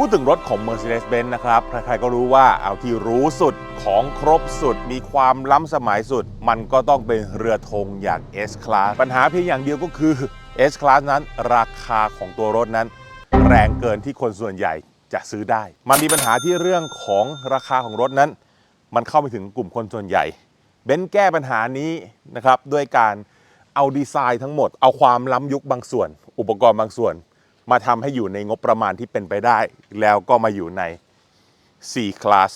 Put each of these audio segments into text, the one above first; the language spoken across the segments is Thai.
พูดถึงรถของ Mercedes-Benz นะครับ ใครๆก็รู้ว่าเอาที่รู้สุดของครบสุด มีความล้ำสมัยสุด มันก็ต้องเป็นเรือธงอย่าง S-Class ปัญหาเพียงอย่างเดียวก็คือ S-Class นั้นราคาของตัวรถนั้น แรงเกินที่คนส่วนใหญ่จะซื้อได้ มันมีปัญหาที่เรื่องของราคาของรถนั้น มันเข้าไปถึงกลุ่มคนส่วนใหญ่ เบนซ์แก้ปัญหานี้นะครับด้วยการเอาดีไซน์ทั้งหมด เอาความล้ำยุคบางส่วน อุปกรณ์บางส่วน มาทำให้อยู่ในงบประมาณที่เป็นไปได้ แล้วก็มาอยู่ใน C Class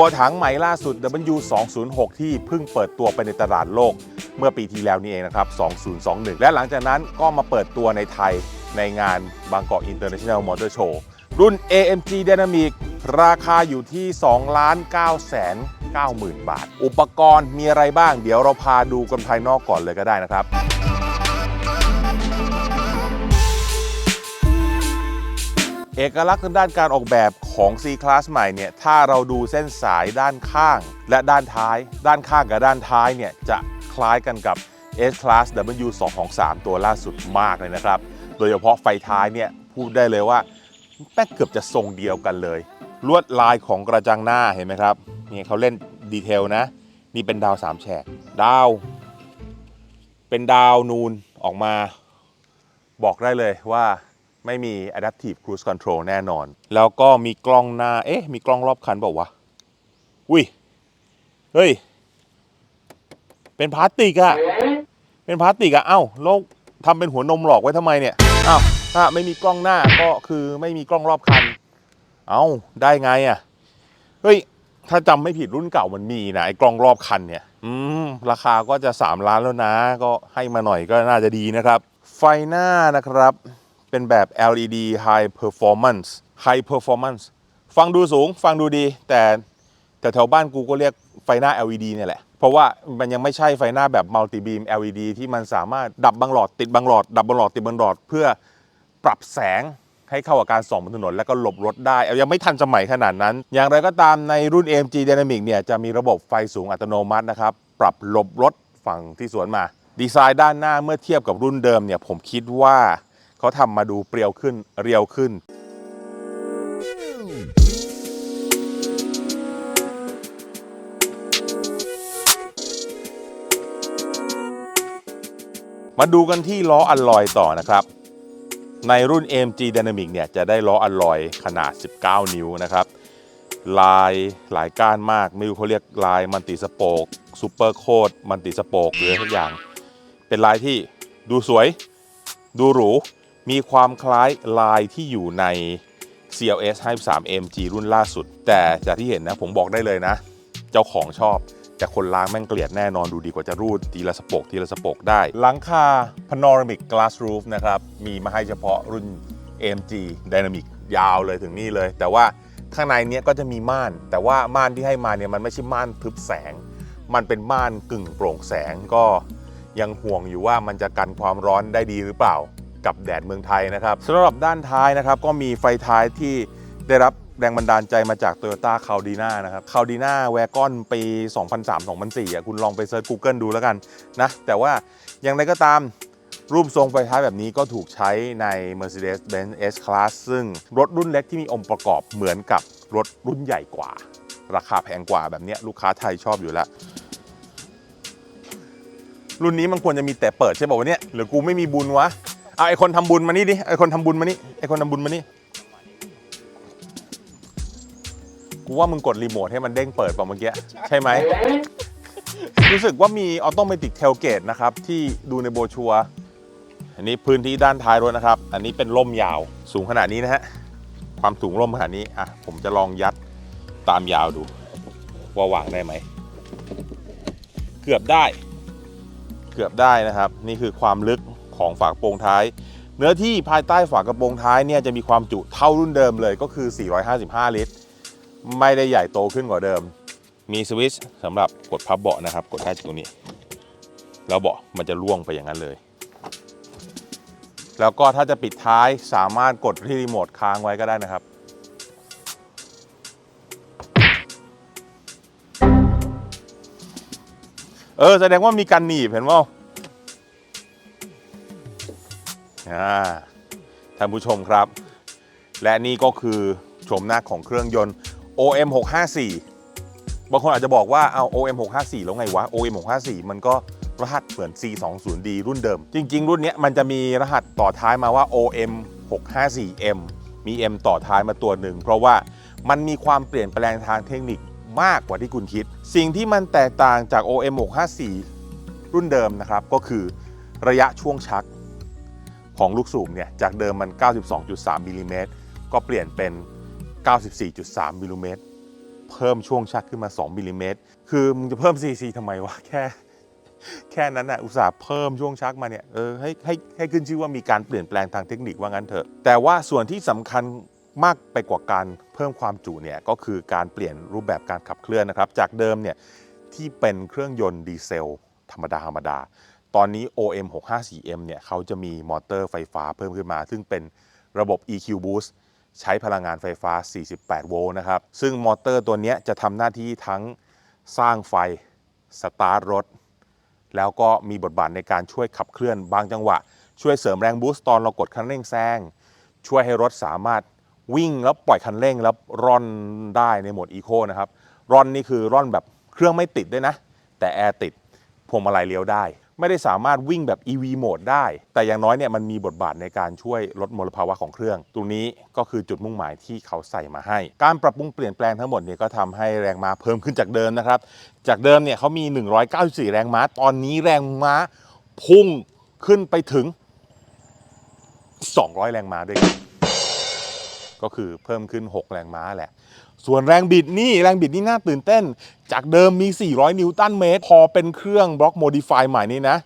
ตัวถังใหม่ล่าสุด W 2 0 6 ที่เพิ่งเปิดตัวไปในตลาดโลก เมื่อปีที่แล้วนี่เองนะครับ 2021 และหลังจากนั้นก็มาเปิดตัวในไทยในงานบางกอก International Motor Show รุ่น AMG Dynamic ราคาอยู่ที่ 2 ล้าน9แสน90,000 บาท อุปกรณ์มีอะไรบ้าง เดี๋ยวเราพาดูกันภายนอกก่อนเลยก็ได้นะครับ เอกลักษณ์ทางด้านการออกแบบของ C Class ใหม่เนี่ยถ้าเราดูเส้นสายด้านข้าง และด้านท้าย ด้านข้างกับด้านท้ายเนี่ยจะคล้ายกันกับ S Class W 2 2 3 ตัวล่าสุดมากเลยนะครับ โดยเฉพาะไฟท้ายเนี่ยพูดได้เลยว่าแป้งเกือบจะทรงเดียวกันเลย ลวดลายของกระจังหน้าเห็นไหมครับนี่เขาเล่นดีเทลนะ นี่เป็นดาวสามแฉกดาว เป็นดาวนูนออกมา บอกได้เลยว่า ไม่มี Adaptive Cruise Control แน่นอน แล้วก็มีกล้องหน้า เอ๊ะ มีกล้องรอบคันเปล่าวะ อุ้ย เฮ้ย เป็นพลาสติกอะเป็นพลาสติกอะเอ้าแล้วทำเป็นหัวนมหลอกไว้ทำไมเนี่ย อ้าวถ้าไม่มีกล้องหน้าก็คือไม่มีกล้องรอบคัน เอ้า ได้ไงอะเฮ้ย ถ้าจำไม่ผิดรุ่นเก่ามันมีนะไอ้กล้องรอบคันเนี่ย อืม ราคาก็จะ 3 ล้านแล้วนะ ก็ให้มาหน่อยก็น่าจะดีนะครับ ไฟหน้านะครับ เป็นแบบ LED High Performance High Performance ฟังดูสูงฟังดูดี แต่แต่แถวบ้านกูก็เรียกไฟหน้า LED เนี่ยแหละ เพราะว่ามันยังไม่ใช่ไฟหน้าแบบ Multi Beam LED ที่มันสามารถดับบางหลอดติดบางหลอด ดับบางหลอดติดบางหลอด เพื่อปรับแสงให้เข้ากับการส่องบนถนน แล้วก็หลบรถได้ เอายังไม่ทันสมัยขนาดนั้น อย่างไรก็ตามในรุ่น AMG Dynamic เนี่ยจะมีระบบไฟสูงอัตโนมัตินะครับ ปรับหลบรถฝั่งที่สวนมา ดีไซน์ด้านหน้าเมื่อเทียบกับรุ่นเดิมเนี่ยผมคิดว่า เขาทำมาดูเปรียวขึ้นเรียวขึ้น มาดูกันที่ล้ออัลลอยต่อนะครับ ในรุ่น AMG Dynamic เนี่ยจะได้ล้ออัลลอยขนาด 19 นิ้วนะครับ ลายหลายก้านมาก ไม่รู้เขาเรียกลายมันติสโปกซูเปอร์โคดมันติสโปกหรือทุกอย่าง เป็นลายที่ดูสวย ดูหรู มีความคล้ายลายที่อยู่ใน CLS 53 MG รุ่นล่าสุด แต่จากที่เห็นนะผมบอกได้เลยนะ เจ้าของชอบ แต่คนล้างแม่งเกลียดแน่นอนดูดีกว่าจะรูดทีละสปกทีละสปกได้ หลังคา Panoramic Glass Roof นะครับ มีมาให้เฉพาะรุ่น AMG Dynamic ยาวเลยถึงนี่เลย แต่ว่าข้างในเนี้ยก็จะมีม่าน แต่ว่าม่านที่ให้มาเนี่ยมันไม่ใช่ม่านทึบแสง มันเป็นม่านกึ่งโปร่งแสงก็ยังห่วงอยู่ว่ามันจะกันความร้อนได้ดีหรือเปล่า กับแดดเมืองไทยนะครับสำหรับด้านท้ายนะครับก็มีไฟท้ายที่ได้รับแรงบันดาลใจมาจาก Toyota c a l d i n a นะครับ c a l d i n a w a g o n ปี 2003-2004อะคุณลองไปเซิร์ช Google ดูแล้วกันนะแต่ว่าอย่างไรก็ตามรูปทรงไฟท้ายแบบนี้ก็ถูกใช้ใน Mercedes-Benz S-Class ซึ่งรถรุ่นเล็กที่มีองค์ประกอบเหมือนกับรถรุ่นใหญ่กว่า ราคาแพงกว่าแบบนี้ลูกค้าไทยชอบอยู่แล้ว รุ่นนี้มันควรจะมีแต่เปิดใช่ป่าวะเนี่ยหรือกูไม่มีบุญวะ เอาไอคนทำบุญมานี่ดิไอคนทำบุญมานี่ไอคนทำบุญมานี่กูว่ามึงกดรีโมทให้มันเด้งเปิดป่ะเมื่อกี้ใช่ไหมรู้สึกว่ามีออโตเมติกเทลเกตนะครับ ที่ดูในโบรชัวอันนี้พื้นที่ด้านท้ายรถนะครับ อันนี้เป็นล่มยาวสูงขนาดนี้นะฮะความสูงร่มขนาดนี้อะผมจะลองยัดตามยาวดู ว่าวางได้ไหม เกือบได้ เกือบได้นะครับ นี่คือความลึก ของฝากระโปรงท้าย เนื้อที่ภายใต้ฝากระโปรงท้ายเนี่ยจะมีความจุเท่ารุ่นเดิมเลยก็คือ 455 ลิตร ไม่ได้ใหญ่โตขึ้นกว่าเดิม มีสวิตช์สำหรับกดพับเบาะนะครับ กดได้จากตรงนี้ แล้วเบาะมันจะล่วงไปอย่างนั้นเลย แล้วก็ถ้าจะปิดท้ายสามารถกดที่รีโมทค้างไว้ก็ได้นะครับเออแสดงว่ามีการหนีบเห็นว่า ท่านผู้ชมครับ และนี่ก็คือโฉมหน้าของเครื่องยนต์ OM 654บางคนอาจจะบอกว่าเอา OM 654แล้วไงวะ OM 654มันก็รหัสเหมือน C20D รุ่นเดิม จริง ๆ รุ่นนี้มันจะมีรหัสต่อท้ายมาว่า OM 654M มี M ต่อท้ายมาตัวหนึ่ง เพราะว่ามันมีความเปลี่ยนแปลงทางเทคนิคมากกว่าที่คุณคิด สิ่งที่มันแตกต่างจาก OM 654รุ่นเดิมนะครับ ก็คือระยะช่วงชัก ของลูกสูบเนี่ยจากเดิมมัน 92.3มิลลิเมตรก็เปลี่ยนเป็น 94.3มิลลิเมตรเพิ่มช่วงชักขึ้นมา 2มิลลิเมตรคือมึงจะเพิ่ม CC ทำไมวะแค่ แค่นั้นนะอุตส่าห์เพิ่มช่วงชักมาเนี่ยเออให้ให้ให้ขึ้นชื่อว่ามีการเปลี่ยนแปลงทางเทคนิคว่างั้นเถอะ แต่ว่าส่วนที่สำคัญมากไปกว่าการเพิ่มความจุเนี่ยก็คือการเปลี่ยนรูปแบบการขับเคลื่อนนะครับ จากเดิมเนี่ยที่เป็นเครื่องยนต์ดีเซล ธรรมดาธรรมดา ตอนนี้ OM 654M เนี่ยเขาจะมีมอเตอร์ไฟฟ้าเพิ่มขึ้นมา ซึ่งเป็นระบบ EQ Boost ใช้พลังงานไฟฟ้า 48 โวลต์นะครับ ซึ่งมอเตอร์ตัวนี้จะทำหน้าที่ทั้งสร้างไฟ สตาร์ทรถ แล้วก็มีบทบาทในการช่วยขับเคลื่อนบางจังหวะ ช่วยเสริมแรงบูสต์ตอนเรากดคันเร่งแซง ช่วยให้รถสามารถวิ่งแล้วปล่อยคันเร่งแล้วร่อนได้ในโหมดอีโคนะครับ ร่อนนี่คือร่อนแบบเครื่องไม่ติดด้วยนะ แต่แอร์ติดพวงมาลัยเลี้ยวได้ ไม่ได้สามารถวิ่งแบบ EV โหมดได้ แต่อย่างน้อยเนี่ยมันมีบทบาทในการช่วยลดมลภาวะของเครื่อง ตรงนี้ก็คือจุดมุ่งหมายที่เขาใส่มาให้ การปรับปรุงเปลี่ยนแปลงทั้งหมดเนี่ยก็ทำให้แรงม้าเพิ่มขึ้นจากเดิมนะครับ จากเดิมเนี่ยเขามี 194 แรงม้า ตอนนี้แรงม้าพุ่งขึ้นไปถึง 200 แรงม้าด้วยกันก็คือเพิ่มขึ้น 6 แรงม้าแหละ ส่วนแรงบิดนี่แรงบิดนี่น่าตื่นเต้น จากเดิมมี 400 นิวตันเมตร พอเป็นเครื่องบล็อกโมดิฟายใหม่นี้นะ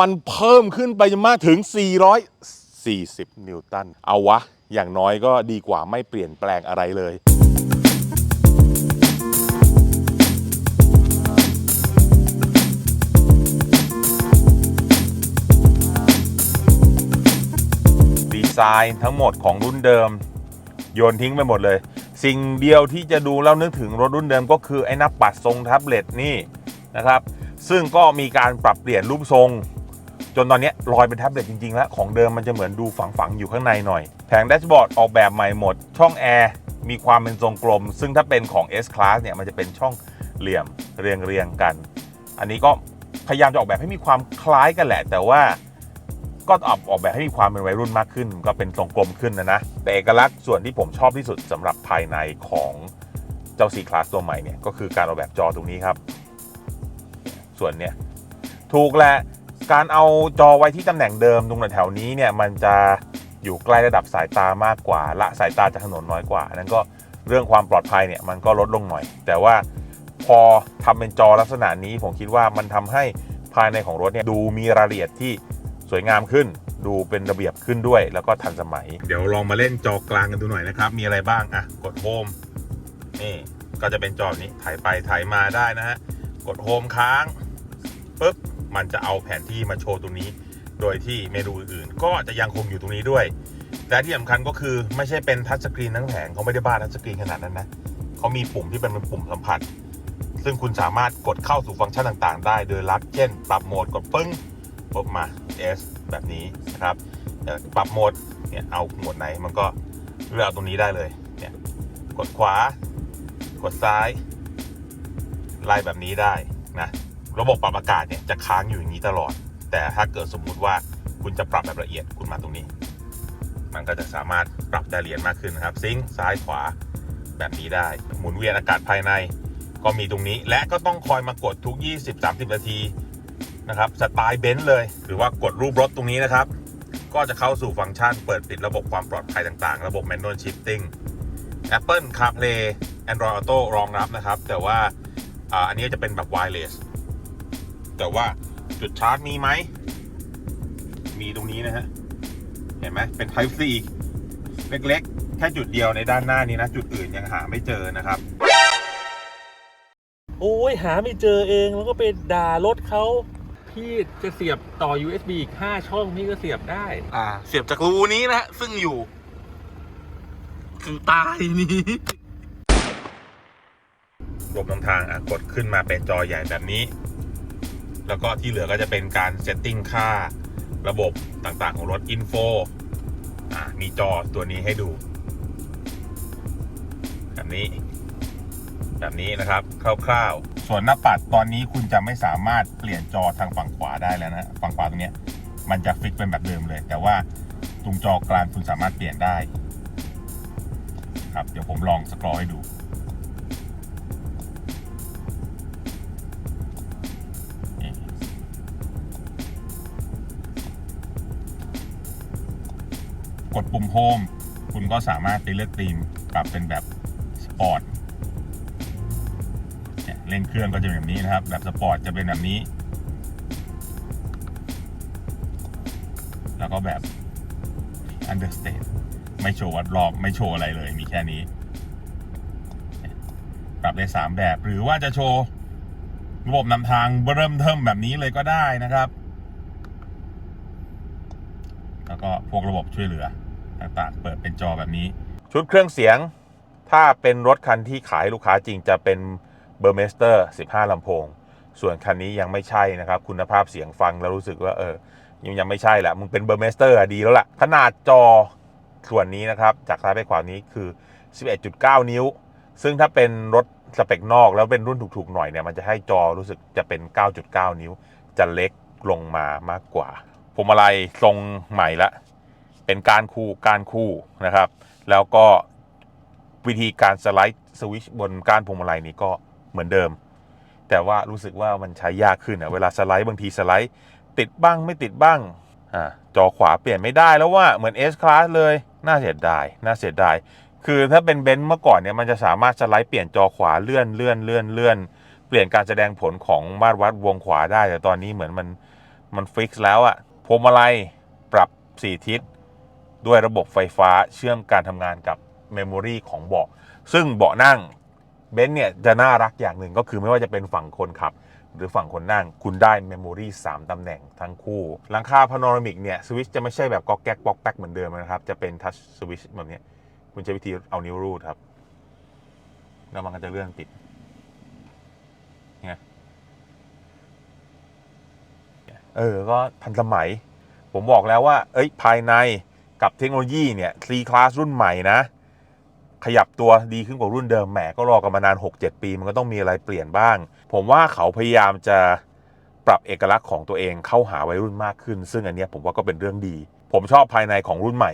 มันเพิ่มขึ้นไปจนมากถึง 440 นิวตัน เอาวะ อย่างน้อยก็ดีกว่าไม่เปลี่ยนแปลงอะไรเลยดีไซน์ทั้งหมดของรุ่นเดิม โยนทิ้งไปหมดเลย สิ่งเดียวที่จะดูแล้วนึกถึงรถรุ่นเดิมก็คือไอ้หน้าปัดทรงแท็บเล็ตนี่นะครับ ซึ่งก็มีการปรับเปลี่ยนรูปทรง จนตอนนี้ลอยเป็นแท็บเล็ตจริงๆ แล้ว ของเดิมมันจะเหมือนดูฝังๆอยู่ข้างในหน่อย แผงแดชบอร์ดออกแบบใหม่หมด ช่องแอร์มีความเป็นทรงกลม ซึ่งถ้าเป็นของ S Class เนี่ยมันจะเป็นช่องเหลี่ยมเรียงๆกัน อันนี้ก็พยายามจะออกแบบให้มีความคล้ายกันแหละ แต่ว่า ก็ออกออกแบบให้มีความเป็นวัยรุ่นมากขึ้น ก็เป็นทรงกลมขึ้นนะนะ แต่เอกลักษณ์ส่วนที่ผมชอบที่สุดสำหรับภายในของเจ้า C Class ตัวใหม่เนี่ยก็คือการออกแบบจอตรงนี้ครับ ส่วนเนี้ยถูกแหละการเอาจอไว้ที่ตำแหน่งเดิมตรงแถวนี้เนี่ยมันจะอยู่ใกล้ระดับสายตามากกว่า ละสายตาจากถนนน้อยกว่าอันนั้นก็เรื่องความปลอดภัยเนี่ยมันก็ลดลงหน่อย แต่ว่าพอทำเป็นจอลักษณะนี้ผมคิดว่ามันทำให้ภายในของรถเนี่ยดูมีรายละเอียดที่ วยงามขึ้น ดูเป็นระเบียบขึ้นด้วย แล้วก็ทันสมัย เดี๋ยวลองมาเล่นจอกลางกันดูหน่อยนะครับ มีอะไรบ้างอะกดโฮมนี่ก็จะเป็นจอนี้ถ่ายไปถ่ายมาได้นะฮะกดโฮมค้างปุ๊บมันจะเอาแผนที่มาโชว์ตรงนี้ โดยที่เมนูอื่นๆ ก็จะยังคงอยู่ตรงนี้ด้วย แต่ที่สำคัญก็คือไม่ใช่เป็นทัชสกรีนทั้งแผงเขาไม่ได้บ้าทัชสกรีนขนาดนั้นนะเขามีปุ่มที่เป็นปุ่มสัมผัส ซึ่งคุณสามารถกดเข้าสู่ฟังก์ชันต่างๆ ได้โดยลักเช่น ปรับโหมดกดปึ้ง ปุ๊บมา S แบบนี้นะครับปรับโหมดเนี่ยเอาโหมดไหนมันก็เลือกเอาตรงนี้ได้เลยเนี่ยกดขวากดซ้าย ไล่แบบนี้ได้นะระบบปรับอากาศเนี่ยจะค้างอยู่อย่างนี้ตลอด แต่ถ้าเกิดสมมุติว่าคุณจะปรับแบบละเอียดคุณมาตรงนี้ มันก็จะสามารถปรับได้ละเอียดมากขึ้นนะครับ ซิงค์ซ้ายขวาแบบนี้ได้ หมุนเวียนอากาศภายใน ก็มีตรงนี้ และก็ต้องคอยมากดทุก 20-30 นาที นะครับสไตล์เบนซ์เลย หรือว่ากดรูปรถตรงนี้นะครับ ก็จะเข้าสู่ฟังก์ชันเปิดปิดระบบความปลอดภัยต่างๆ ระบบ manual shifting Apple CarPlay Android Auto รองรับนะครับ แต่ว่าอันนี้จะเป็นแบบ wireless แต่ว่าจุดชาร์จมีไหม มีตรงนี้นะฮะ เห็นไหมเป็น Type C เล็กๆ แค่จุดเดียวในด้านหน้านี้นะ จุดอื่นยังหาไม่เจอนะครับ โอ้ยหาไม่เจอเองแล้วก็ไปด่ารถเขา พี่จะเสียบต่อ USB อีก 5 ช่องพี่ก็เสียบได้ อ่า เสียบจากรูนี้นะฮะซึ่งอยู่ถึงตายนี้ระบบนำทางอะกดขึ้นมาเป็นจอใหญ่แบบนี้ แล้วก็ที่เหลือก็จะเป็นการเซตติ้งค่าระบบต่างๆ ของรถอินโฟอะมีจอตัวนี้ให้ดู แบบนี้ แบบนี้นะครับคร่าวๆ ส่วนหน้าปัดตอนนี้คุณจะไม่สามารถเปลี่ยนจอทางฝั่งขวาได้แล้วนะฝั่งขวาตรงนี้มันจะฟิกเป็นแบบเดิมเลย แต่ว่าตรงจอกลางคุณสามารถเปลี่ยนได้ครับเดี๋ยวผมลองสครอให้ดู กดปุ่มโฮมคุณก็สามารถไปเลือกธีมปรับเป็นแบบสปอร์ต ล่นเครื่องก็จะเป็นแบบนี้นะครับ แบบสปอร์ตจะเป็นแบบนี้ แล้วก็แบบ understate ไม่โชว์วัดรอบไม่โชว์อะไรเลย มีแค่นี้ ปรับได้สามแบบ หรือว่าจะโชว์ระบบนำทางเริ่มเทิมแบบนี้เลยก็ได้นะครับ แล้วก็พวกระบบช่วยเหลือต่างๆ เปิดเป็นจอแบบนี้ ชุดเครื่องเสียง ถ้าเป็นรถคันที่ขายลูกค้าจริงจะเป็น เบอร์เมสเตอร์15 ลำโพง ส่วนคันนี้ยังไม่ใช่นะครับ คุณภาพเสียงฟังแล้วรู้สึกว่าเออยังยังไม่ใช่แหละมึงเป็นเบอร์เมสเตอร์ดีแล้วล่ะ ขนาดจอส่วนนี้นะครับ จากซ้ายไปขวานี้คือ 11.9 นิ้ว ซึ่งถ้าเป็นรถสเปคนอกแล้วเป็นรุ่นถูกๆหน่อยเนี่ยมันจะให้จอรู้สึกจะเป็น 9.9 นิ้ว จะเล็กลงมามากกว่าพวงมาลัยทรงใหม่ละ เป็นการคู่การคู่นะครับ แล้วก็วิธีการสไลด์สวิชบนกานพวงมาลัยนี้ก็ เหมือนเดิม แต่ว่ารู้สึกว่ามันใช้ยากขึ้นอะเวลาสไลด์บางทีสไลด์ ติดบ้างไม่ติดบ้างอ่าจอขวาเปลี่ยนไม่ได้แล้วว่าเหมือน S Class เลยน่าเสียดายน่าเสียดายคือถ้าเป็นเบนซ์เมื่อก่อนเนี่ยมันจะสามารถสไลด์เปลี่ยนจอขวาเลื่อนเลื่อนเลื่อนเลื่อนเปลี่ยนการแสดงผลของมาตรวัดวงขวาได้ แต่ตอนนี้เหมือนมันมันฟิกซ์แล้วอะพวงมาลัยปรับ 4 ทิศ ด้วยระบบไฟฟ้าเชื่อมการทำงานกับเมมโมรีของเบาะซึ่งเบาะนั่ง เบนซ์เนี่ยจะน่ารักอย่างหนึ่งก็คือไม่ว่าจะเป็นฝั่งคนขับ หรือฝั่งคนนั่ง คุณได้เมมโมรี่3ตำแหน่งทั้งคู่ หลังคาพาโนรามิกเนี่ยสวิชจะไม่ใช่แบบก๊อกแก๊กป๊อกแป๊กเหมือนเดิมนะครับ จะเป็นทัชสวิชแบบนี้คุณใช้วิธีเอานิ้วรูดครับ แล้วมันก็จะเลื่อนปิดเนี่ยเออ ก็ทันสมัย ผมบอกแล้วว่า เอ้ย ภายในกับเทคโนโลยีเนี่ย C Class รุ่นใหม่นะ ขยับตัวดีขึ้นกว่ารุ่นเดิมแหมก็รอกันมานาน 6-7 ปี มันก็ต้องมีอะไรเปลี่ยนบ้าง ผมว่าเขาพยายามจะปรับเอกลักษณ์ของตัวเองเข้าหาวัยรุ่นมากขึ้น ซึ่งอันนี้ผมว่าก็เป็นเรื่องดี ผมชอบภายในของรุ่นใหม่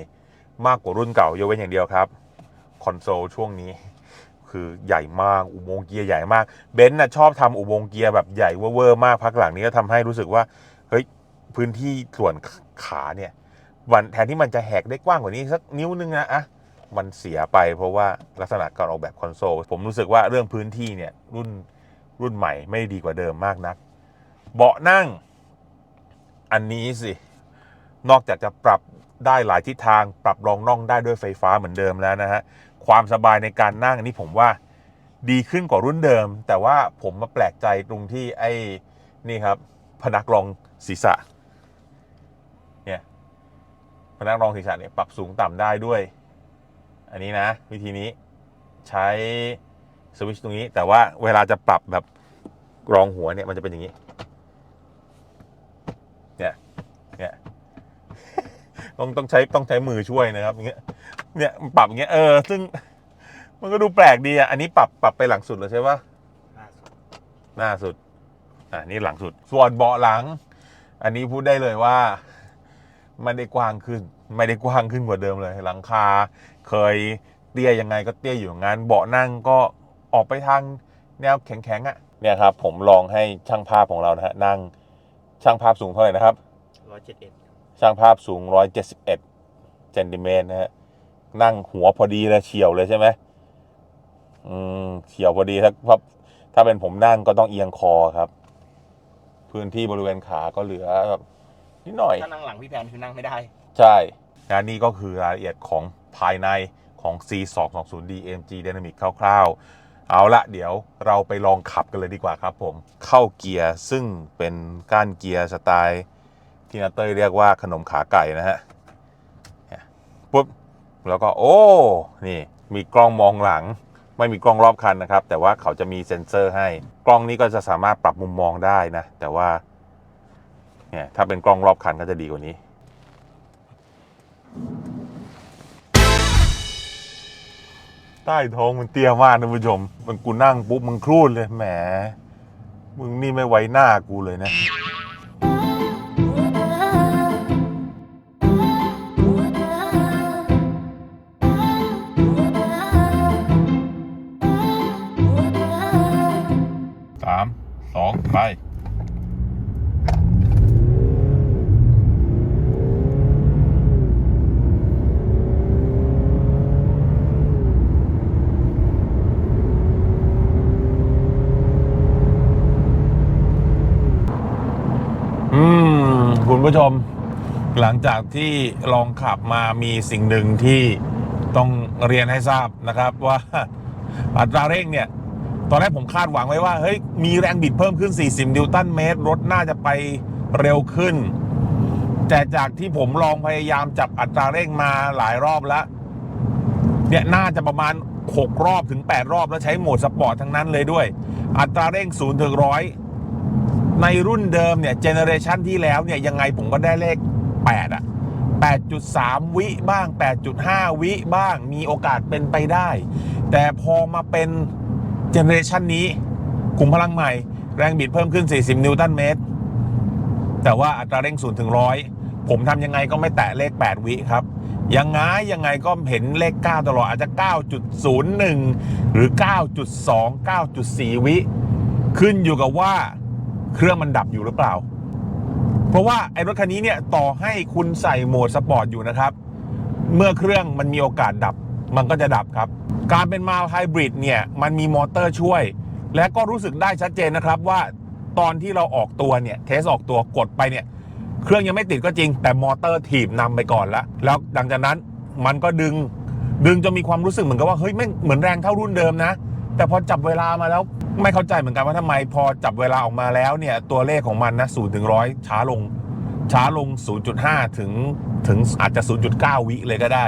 มากกว่ารุ่นเก่ายกเว้นอย่างเดียวครับคอนโซลช่วงนี้คือใหญ่มากอุโมงค์เกียร์ใหญ่มากเบนซ์น่ะชอบทำอุโมงค์เกียร์แบบใหญ่เวอร์มากพักหลังนี้ก็ทำให้รู้สึกว่าเฮ้ยพื้นที่ส่วนขาเนี่ยวันแทนที่มันจะแหกได้กว้างกว่านี้สักนิ้วนึงนะอะ มันเสียไปเพราะว่าลักษณะการออกแบบคอนโซล ผมรู้สึกว่าเรื่องพื้นที่เนี่ยรุ่นรุ่นใหม่ไม่ด้ดีกว่าเดิมมากนัก เบาะนั่งอันนี้สิ นอกจากจะปรับได้หลายทิศทางปรับรองน่องได้ด้วยไฟฟ้าเหมือนเดิมแล้วนะฮะ ความสบายในการนั่งอันนี้ผมว่าดีขึ้นกว่ารุ่นเดิม แต่ว่าผมมาแปลกใจตรงที่ไอ้นี่ครับ พนักรองศีรษะเนี่ยพนักรองศีรษะเนี่ยปรับสูงต่ำได้ด้วย อันนี้นะ วิธีนี้ใช้สวิตช์ตรงนี้ แต่ว่าเวลาจะปรับแบบรองหัวเนี่ยมันจะเป็นอย่างนี้ เนี่ย เนี่ยต้องต้องใช้ต้องใช้มือช่วยนะครับอย่างเงี้ย เนี่ยปรับอย่างเงี้ยเออซึ่งมันก็ดูแปลกดีอะอันนี้ปรับปรับไปหลังสุดเลยใช่ปะหน้าสุดอ่านี่หลังสุด ส่วนเบาะหลัง อันนี้พูดได้เลยว่าไม่ได้กว้างขึ้น ไม่ได้กว้างขึ้นกว่าเดิมเลย หลังคา เคยเตี้ยยังไงก็เตี้ยอยู่อย่างนั้นเบาะนั่งก็ออกไปทางแนวแข็งๆอะเนี่ยครับ ผมลองให้ช่างภาพของเรานะฮะนั่งช่างภาพสูงเท่าไหร่นะครับร้อยเจ็ดเอ็ดช่างภาพสูง171เซนติเมตรนะฮะนั่งหัวพอดีเลยเฉียวเลยใช่ไหมอืมเฉียวพอดีถ้าถ้าถ้าเป็นผมนั่งก็ต้องเอียงคอครับ พื้นที่บริเวณขาก็เหลือแบบนิดหน่อยถ้านั่งหลังพี่แพนคือนั่งไม่ได้ ใช่และนี่ก็คือรายละเอียดของ ภายในของ C 2 2 0 D AMG Dynamic คร่าวๆ เอาละเดี๋ยวเราไปลองขับกันเลยดีกว่าครับผม เข้าเกียร์ซึ่งเป็นก้านเกียร์สไตล์ ที่นาเต้ยเรียกว่าขนมขาไก่นะฮะปุ๊บ แล้วก็โอ้ นี่มีกล้องมองหลัง ไม่มีกล้องรอบคันนะครับ แต่ว่าเขาจะมีเซ็นเซอร์ให้ กล้องนี้ก็จะสามารถปรับมุมมองได้นะ แต่ว่าเนี่ยถ้าเป็นกล้องรอบคันก็จะดีกว่านี้ ใต้ท้องมันเตี้ยมากนะผู้ชม มันกูนั่งปุ๊บมึงครูดเลยแหม มึงนี่ไม่ไว้หน้ากูเลยนะ จากที่ลองขับมามีสิ่งหนึ่งที่ต้องเรียนให้ทราบนะครับว่าอัตราเร่งเนี่ย ตอนแรกผมคาดหวังไว้ว่าเฮ้ยมีแรงบิดเพิ่มขึ้น 40 นิวตันเมตร รถน่าจะไปเร็วขึ้น แต่จากที่ผมลองพยายามจับอัตราเร่งมาหลายรอบแล้ว เนี่ยน่าจะประมาณ 6 รอบถึง 8 รอบแล้วใช้โหมดสปอร์ตทั้งนั้นเลยด้วย อัตราเร่ง0ถึง100ในรุ่นเดิมเนี่ยเจเนอเรชันที่แล้วเนี่ยยังไงผมก็ได้เลข 8อะ8.3 วิบ้าง 8.5 วิบ้างมีโอกาสเป็นไปได้ แต่พอมาเป็นเจเนอเรชันนี้คุมพลังใหม่ แรงบิดเพิ่มขึ้น 40 นิวตันเมตร แต่ว่าอัตราเร่ง0ถึง100 ผมทำยังไงก็ไม่แตะเลข 8 วิครับ ยังไงยังไงก็เห็นเลข 9 ตลอดอาจจะ 9.01 หรือ 9.2 9.4 วิ ขึ้นอยู่กับว่าเครื่องมันดับอยู่หรือเปล่า เพราะว่าไอ้รถคันนี้เนี่ยต่อให้คุณใส่โหมดสปอร์ตอยู่นะครับ เมื่อเครื่องมันมีโอกาสดับ มันก็จะดับครับ การเป็นมาไฮบริดเนี่ยมันมีมอเตอร์ช่วย และก็รู้สึกได้ชัดเจนนะครับว่าตอนที่เราออกตัวเนี่ยเทสออกตัวกดไปเนี่ยเครื่องยังไม่ติดก็จริง แต่มอเตอร์ถีบนำไปก่อนแล้ว แล้วหลังจากนั้นมันก็ดึงดึงจนมีความรู้สึกเหมือนกับว่าเฮ้ยไม่เหมือนแรงเท่ารุ่นเดิมนะ แต่พอจับเวลามาแล้ว ไม่เข้าใจเหมือนกันว่าทำไมพอจับเวลาออกมาแล้วเนี่ย ตัวเลขของมันนะ0ถึงร้อยช้าลง ช้าลง 0.5 ถึงถึงอาจจะ 0.9 วิเลยก็ได้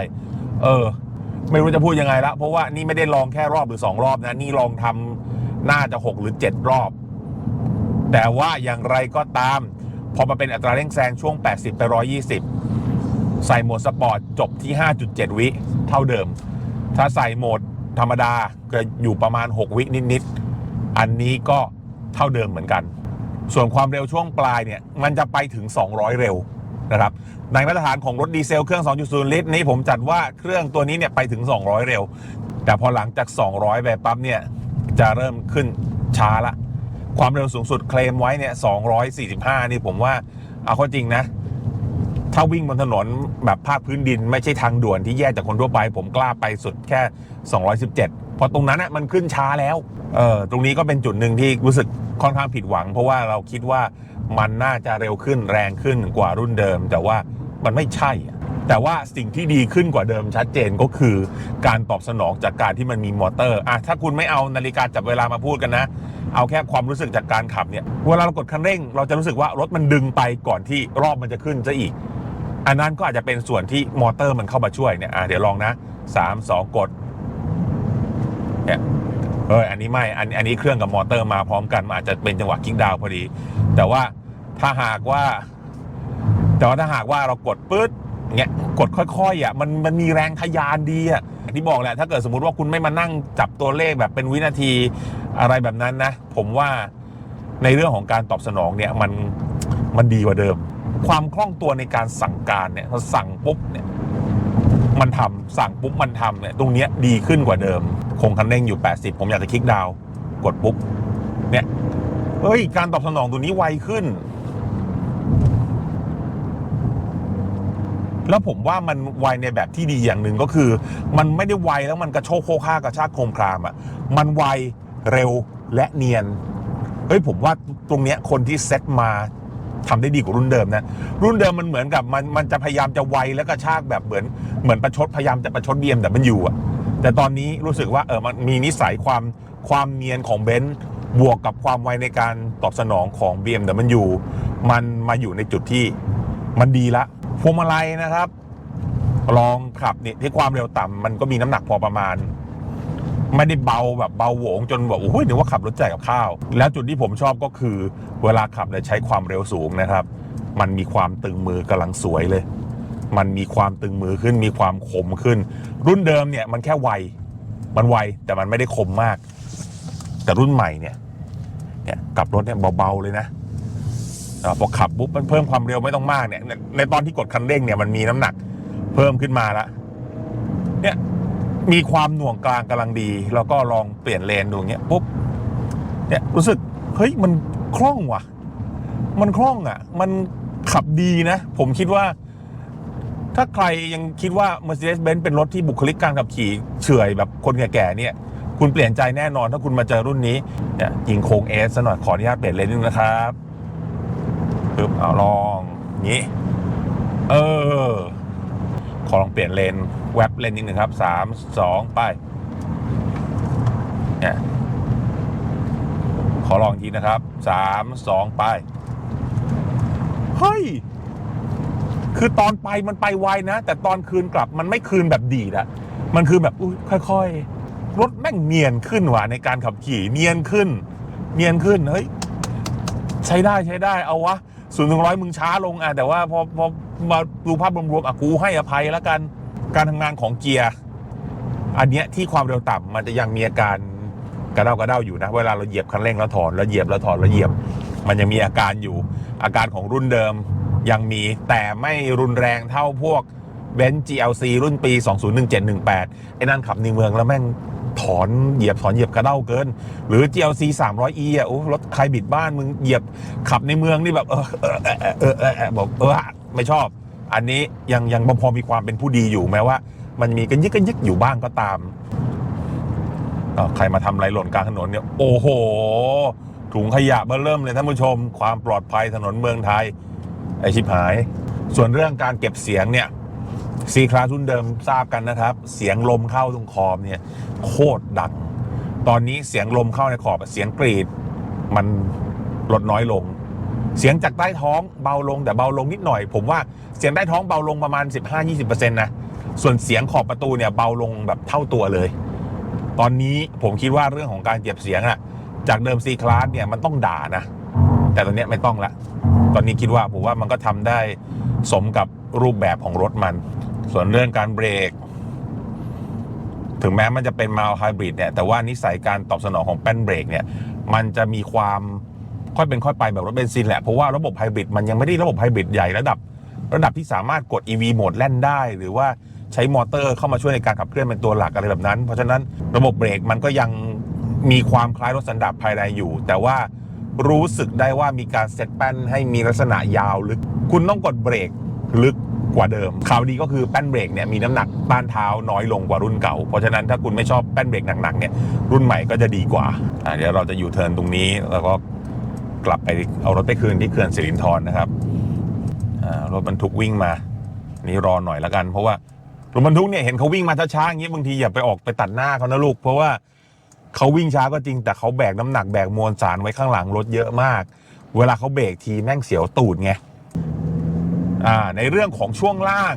เออ ไม่รู้จะพูดยังไงละเพราะว่านี่ไม่ได้ลองแค่รอบหรือ 2 รอบนะ นี่ลองทำน่าจะ 6 หรือ 7 รอบ แต่ว่าอย่างไรก็ตาม พอมาเป็นอัตราเร่งแซงช่วง 80 ไป 120 ใส่โหมดสปอร์ตจบที่ 5.7 วิเท่าเดิม ถ้าใส่โหมดธรรมดาก็อยู่ประมาณ 6 วินิดๆ อันนี้ก็เท่าเดิมเหมือนกัน ส่วนความเร็วช่วงปลายเนี่ยมันจะไปถึง 200 เร็วนะครับในมาตรฐานของรถดีเซลเครื่อง 2.0 ลิตรนี้ผมจัดว่าเครื่องตัวนี้เนี่ยไปถึง 200 เร็ว แต่พอหลังจาก 200 ไปปั๊บเนี่ยจะเริ่มขึ้นช้าละ ความเร็วสูงสุดเคลมไว้เนี่ย 245 นี่ผมว่าเอาข้อจริงนะ ถ้าวิ่งบนถนนแบบภาคพื้นดิน ไม่ใช่ทางด่วนที่แยกจากคนทั่วไป ผมกล้าไปสุดแค่ 217 เพราะตรงนั้นน่ะมันขึ้นช้าแล้วเออตรงนี้ก็เป็นจุดหนึ่งที่รู้สึกค่อนข้างผิดหวัง เพราะว่าเราคิดว่ามันน่าจะเร็วขึ้นแรงขึ้นกว่ารุ่นเดิม แต่ว่ามันไม่ใช่ แต่ว่าสิ่งที่ดีขึ้นกว่าเดิมชัดเจนก็คือการตอบสนองจากการที่มันมีมอเตอร์อะถ้าคุณไม่เอานาฬิกาจับเวลามาพูดกันนะ เอาแค่ความรู้สึกจากการขับเนี่ยเวลาเรากดคันเร่ง เราจะรู้สึกว่ารถมันดึงไปก่อนที่รอบมันจะขึ้นซะอีก อันนั้นก็อาจจะเป็นส่วนที่มอเตอร์มันเข้ามาช่วยเนี่ยเดี๋ยวลองนะสามสองกดเนี่ยเอออันนี้ไม่อันอันนี้เครื่องกับมอเตอร์มาพร้อมกันมันอาจจะเป็นจังหวะกิ้งดาวพอดี แต่ว่าถ้าหากว่า แต่ว่าถ้าหากว่าเรากดปื๊ดเงี้ยกดค่อยๆอะมันมันมีแรงทะยานดีอะที่บอกแหละถ้าเกิดสมมติว่าคุณไม่มานั่งจับตัวเลขแบบเป็นวินาทีอะไรแบบนั้นนะ ผมว่าในเรื่องของการตอบสนองเนี่ยมันมันดีกว่าเดิม ความคล่องตัวในการสั่งการเนี่ยพอสั่งปุ๊บเนี่ยมันทำสั่งปุ๊บมันทำเนี่ยตรงเนี้ยดีขึ้นกว่าเดิม คงคันเร่งอยู่ 80 ผมอยากจะคลิกดาวกดปุ๊บเนี่ยเฮ้ย การตอบสนองตัวนี้ไวขึ้น แล้วผมว่ามันไวในแบบที่ดีอย่างหนึ่งก็คือ มันไม่ได้ไวแล้วมันกระโชกโคกห้ากระชากโครมครามอะมันไวเร็วและเนียนเฮ้ยผมว่าตรงเนี้ยคนที่เซ็ตมา ทำได้ดีกว่ารุ่นเดิมนะ รุ่นเดิมมันเหมือนกับมันมันจะพยายามจะไวแล้วกระชากแบบเหมือนเหมือนประชดพยายามจะประชดเบียมแต่มันอยู่อะแต่ตอนนี้รู้สึกว่าเออมันมีนิสัยความความเนียนของเบนซ์บวกกับความไวในการตอบสนองของ BMW มันมาอยู่ในจุดที่มันดีละพวงมาลัยนะครับ ลองขับเนี่ยที่ความเร็วต่ำมันก็มีน้ำหนักพอประมาณ ไม่ได้เบาแบบเบาโหวงจนแบบโอ้ยนึกว่าขับรถใจกับข้าว แล้วจุดที่ผมชอบก็คือเวลาขับเนี่ยใช้ความเร็วสูงนะครับ มันมีความตึงมือกำลังสวยเลย มันมีความตึงมือขึ้นมีความคมขึ้น รุ่นเดิมเนี่ยมันแค่ไวมันไวแต่มันไม่ได้คมมาก แต่รุ่นใหม่เนี่ยเนี่ยกับรถเนี่ยเบาๆเลยนะพอขับปุ๊บมันเพิ่มความเร็วไม่ต้องมากเนี่ยในตอนที่กดคันเร่งเนี่ยมันมีน้ำหนักเพิ่มขึ้นมาละเนี่ย มีความหน่วงกลางกำลังดี แล้วก็ลองเปลี่ยนเลนดูเงี้ยปุ๊บเนี่ยรู้สึกเฮ้ยมันคล่องว่ะ มันคล่องอะ มันขับดีนะ ผมคิดว่า ถ้าใครยังคิดว่า Mercedes-Benz เป็นรถที่บุคลิกการขับขี่เฉื่อยแบบคนแก่ๆเนี่ย คุณเปลี่ยนใจแน่นอนถ้าคุณมาเจอรุ่นนี้เนี่ยยิงโค้งเอสซะหน่อยขออนุญาตเปลี่ยนเลนนึงนะครับปึ๊บเอาลองงี้ เออ อลองเปลี่ยนเลนแว็บเลนนิดนึงครับสามสองไปเนี่ยขอลองทีนะครับสามสองไปเฮ้ยคือตอนไปมันไปไวนะ แต่ตอนคืนกลับมันไม่คืนแบบดีดอะมันคือแบบอุ้ยค่อย ๆ รถแม่งเนียนขึ้นว่ะในการขับขี่เนียนขึ้น เนียนขึ้นเฮ้ยใช้ได้ใช้ได้เอาวะ ศูนย์ถึงร้อยมึงช้าลงอะแต่ว่าพอพอมาดูภาพรวมๆอะกูให้อภัยแล้วกันการทำงานของเกียร์ อันเนี้ยที่ความเร็วต่ำมันจะยังมีอาการกระเด้ากระเด้าอยู่นะ เวลาเราเหยียบคันเร่งแล้วถอนแล้วเหยียบแล้วถอนแล้วเหยียบ มันยังมีอาการอยู่ อาการของรุ่นเดิมยังมีแต่ไม่รุนแรงเท่าพวกเบนซ์ GLC รุ่นปี 201718 ไอ้นั่นขับในเมืองแล้วแม่ง ถอนเหยียบถอนเหยียบกระเด้าเกิน หรือ GLC 300e อะโอ้รถใครบิดบ้านมึงเหยียบขับในเมืองนี่แบบเออเออเออเออบอกเออไม่ชอบ อันนี้ยังยังพอมีความเป็นผู้ดีอยู่แม้ว่า มันมีกันยึกกันยึกอยู่บ้างก็ตามใครมาทำไรหล่นกลางถนนเนี่ยโอ้โหถุงขยะเบอร์เริ่มเลยท่านผู้ชม ความปลอดภัยถนนเมืองไทยไอชิบหาย ส่วนเรื่องการเก็บเสียงเนี่ย ซีคลาสรุ่นเดิมทราบกันนะครับ เสียงลมเข้าตรงขอบเนี่ยโคตรดัง ตอนนี้เสียงลมเข้าในขอบเสียงกรีด มันลดน้อยลง เสียงจากใต้ท้องเบาลงแต่เบาลงนิดหน่อย ผมว่าเสียงใต้ท้องเบาลงประมาณ 15-20%นะส่วนเสียงขอบประตูเนี่ยเบาลงแบบเท่าตัวเลย ตอนนี้ผมคิดว่าเรื่องของการเก็บเสียงอะจากเดิม C Class เนี่ยมันต้องด่านะ แต่ตอนนี้ไม่ต้องละ ตอนนี้คิดว่าผมว่ามันก็ทำได้สมกับรูปแบบของรถมัน ส่วนเรื่องการเบรก ถึงแม้มันจะเป็นมาไฮบริดเนี่ย แต่ว่านิสัยการตอบสนองของแป้นเบรกเนี่ย มันจะมีความค่อยเป็นค่อยไปแบบรถเบนซินแหละ เพราะว่าระบบไฮบริดมันยังไม่ได้ระบบไฮบริดใหญ่ระดับ ระดับที่สามารถกด EV โหมดแล่นได้ หรือว่าใช้มอเตอร์เข้ามาช่วยในการขับเคลื่อนเป็นตัวหลักอะไรแบบนั้น เพราะฉะนั้นระบบเบรกมันก็ยังมีความคล้ายรถสันดาปภายในอยู่ แต่ว่ารู้สึกได้ว่ามีการเซตแป้นให้มีลักษณะยาวลึก คุณต้องกดเบรกลึก กว่าเดิมข่าวดีก็คือแป้นเบรกเนี่ยมีน้ำหนักต้านเท้าน้อยลงกว่ารุ่นเก่า เพราะฉะนั้นถ้าคุณไม่ชอบแป้นเบรกหนักๆเนี่ยรุ่นใหม่ก็จะดีกว่าอะเดี๋ยวเราจะอยู่เทิร์นตรงนี้แล้วก็กลับไปเอารถไปคืนที่เขื่อนสิรินธรนะครับรถบรรทุกวิ่งมา นี่รอหน่อยล้วกัน เพราะว่ารถบรรทุกเนี่ยเห็นเขาวิ่งมาช้าๆอย่างนี้บางทีอย่าไปออกไปตัดหน้าเขานะลูก เพราะว่าเขาวิ่งช้าก็จริง แต่เขาแบกน้ำหนักแบกมวลสารไว้ข้างหลังรถเยอะมาก เวลาเขาเบรกทีแม่งเสียวตูดไง่าในเรื่องของช่วงล่าง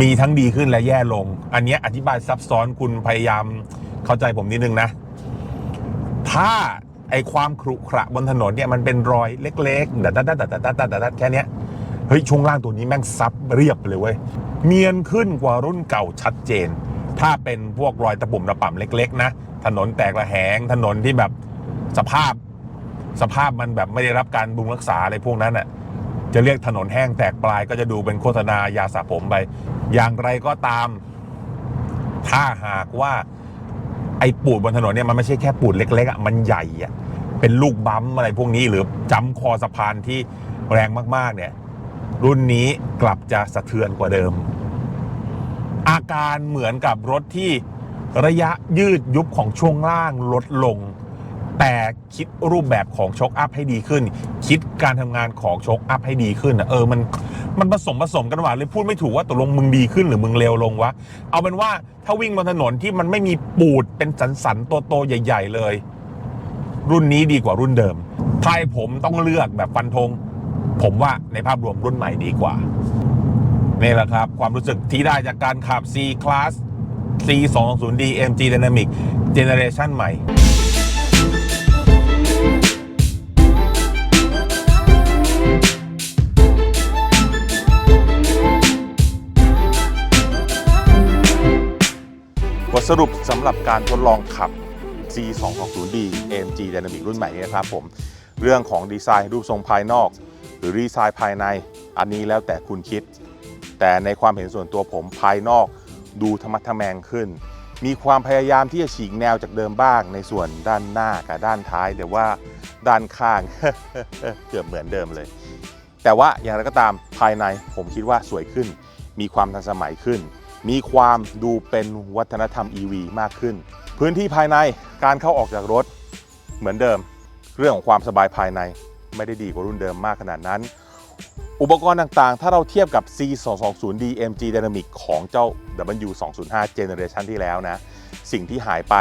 มีทั้งดีขึ้นและแย่ลง อันนี้อธิบายซับซ้อนคุณพยายามเข้าใจผมนิดนึงนะ ถ้าไอความครุขระบนถนนเนี่ยมันเป็นรอยเล็กๆดัดดัดดัดดัดดัดดัดแค่นี้เฮ้ยช่วงล่างตัวนี้แม่งซับเรียบเลยเว้ยเนียนขึ้นกว่ารุ่นเก่าชัดเจน ถ้าเป็นพวกรอยตะปุ่มตะป่ำเล็ก ๆ นะ ถนนแตกระแหงถนนที่แบบสภาพ สภาพมันแบบไม่ได้รับการบุงรักษาอะไรพวกนั้นอะ่ะ จะเรียกถนนแห้งแตกปลายก็จะดูเป็นโฆษณายาสระผมไป อย่างไรก็ตาม ถ้าหากว่า ไอ้ปูดบนถนนเนี่ยมันไม่ใช่แค่ปูดเล็กๆอะมันใหญ่อะเป็นลูกบัมอะไรพวกนี้ หรือจำคอสะพานที่แรงมากๆ เนี่ย รุ่นนี้กลับจะสะเทือนกว่าเดิม อาการเหมือนกับรถที่ระยะยืดยุบของช่วงล่างลดลง แต่คิดรูปแบบของโชคอัพให้ดีขึ้น คิดการทำงานของโชคอัพให้ดีขึ้นเออมันมันผสมผสมกันหว่าเลยพูดไม่ถูกว่าตกลงมึงดีขึ้นหรือมึงเลวลงวะ เอาเป็นว่าถ้าวิ่งบนถนนที่มันไม่มีปูดเป็นสันสันๆโตๆใหญ่ ๆ เลย รุ่นนี้ดีกว่ารุ่นเดิมถ้าให้ผมต้องเลือกแบบฟันธงผมว่าในภาพรวมรุ่นใหม่ดีกว่านี่แหละครับ ความรู้สึกที่ได้จากการขับ C Class C 2 2 0 D MG Dynamic Generation ใหม่ สรุปสำหรับการทดลองขับ C 2 2 0 D AMG Dynamic รุ่นใหม่นี้นะครับผม เรื่องของดีไซน์รูปทรงภายนอก หรือดีไซน์ภายใน อันนี้แล้วแต่คุณคิด แต่ในความเห็นส่วนตัวผมภายนอกดูธรรมะทแมงขึ้น มีความพยายามที่จะฉีกแนวจากเดิมบ้าง ในส่วนด้านหน้ากับด้านท้ายแต่ว่าด้านข้างเกือบเหมือนเดิมเลย แต่ว่าอย่างไรก็ตามภายในผมคิดว่าสวยขึ้น มีความทันสมัยขึ้น มีความดูเป็นวัฒนธรรม EV มากขึ้น พื้นที่ภายในการเข้าออกจากรถเหมือนเดิม เรื่องของความสบายภายในไม่ได้ดีกว่ารุ่นเดิมมากขนาดนั้น อุปกรณ์ต่างๆ ถ้าเราเทียบกับ C 2 2 0 D MG Dynamic ของเจ้า W 2 0 5 Generation ที่แล้วนะ สิ่งที่หายไป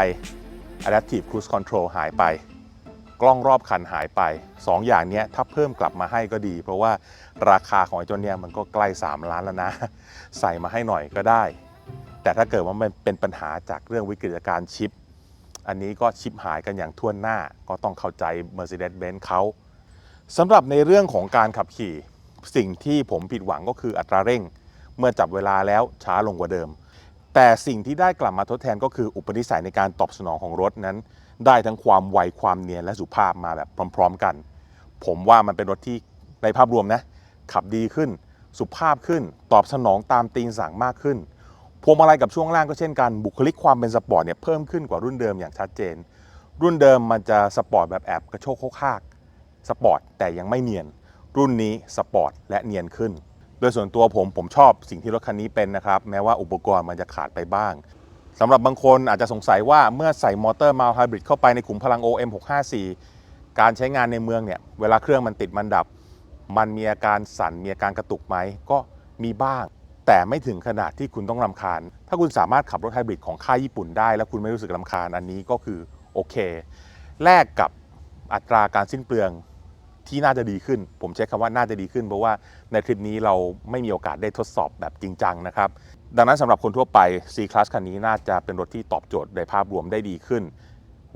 Adaptive Cruise Control หายไป กล้องรอบคันหายไป 2ออย่างนี้ถ้าเพิ่มกลับมาให้ก็ดี เพราะว่า ราคาของไอ้เจ้าเนี้ยมันก็ใกล้ 3 ล้านแล้วนะ ใส่มาให้หน่อยก็ได้ แต่ถ้าเกิดว่ามันเป็นปัญหาจากเรื่องวิกฤตการณ์ชิป อันนี้ก็ชิปหายกันอย่างทั่วหน้าก็ต้องเข้าใจ Mercedes-Benz เขาสำหรับในเรื่องของการขับขี่ สิ่งที่ผมผิดหวังก็คืออัตราเร่ง เมื่อจับเวลาแล้วช้าลงกว่าเดิม แต่สิ่งที่ได้กลับมาทดแทนก็คืออุปนิสัยในการตอบสนองของรถนั้น ได้ทั้งความไวความเนียนและสุภาพมาแบบพร้อม ๆ กัน ผมว่ามันเป็นรถที่ในภาพรวมนะ ขับดีขึ้น สุภาพขึ้น ตอบสนองตามตีนสั่งมากขึ้นพวงมาลัยกับช่วงล่างก็เช่นกัน บุคลิกความเป็นสปอร์ตเนี่ยเพิ่มขึ้นกว่ารุ่นเดิมอย่างชัดเจน รุ่นเดิมมันจะสปอร์ตแบบแอบกระโชกโคกคากสปอร์ตแต่ยังไม่เนียน รุ่นนี้สปอร์ตและเนียนขึ้น โดยส่วนตัวผมผมชอบสิ่งที่รถคันนี้เป็นนะครับ แม้ว่าอุปกรณ์มันจะขาดไปบ้างสำหรับบางคนอาจจะสงสัยว่าเมื่อใส่มอเตอร์มาไฮบริดเข้าไปในขุมพลัง OM654 การใช้งานในเมืองเนี่ยเวลาเครื่องมันติดมันดับ มันมีอาการสั่นมีอาการกระตุกไหมก็มีบ้าง แต่ไม่ถึงขนาดที่คุณต้องรำคาญ ถ้าคุณสามารถขับรถไฮบริดของค่ายญี่ปุ่นได้ แล้วคุณไม่รู้สึกรำคาญอันนี้ก็คือโอเคแลกกับอัตราการสิ้นเปลืองที่น่าจะดีขึ้น ผมใช้คำว่าน่าจะดีขึ้น เพราะว่าในทริปนี้เราไม่มีโอกาสได้ทดสอบแบบจริงจังนะครับ ดังนั้นสำหรับคนทั่วไป C Class คันนี้น่าจะเป็นรถที่ตอบโจทย์ในภาพรวมได้ดีขึ้น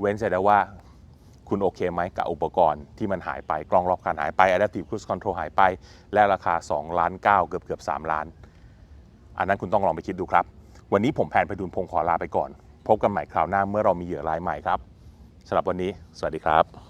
เว้นแต่ว่า คุณโอเคไหมกับอุปกรณ์ที่มันหายไป กล้องรอบคันหายไป Adaptive Cruise Control หายไป และราคา 2 ล้าน 9 เกือบเกือบ 3 ล้าน อันนั้นคุณต้องลองไปคิดดูครับ วันนี้ผมแพนไปดูลพงศ์ขอลาไปก่อน พบกันใหม่คราวหน้าเมื่อเรามีเหยื่อรายใหม่ครับสำหรับวันนี้ สวัสดีครับ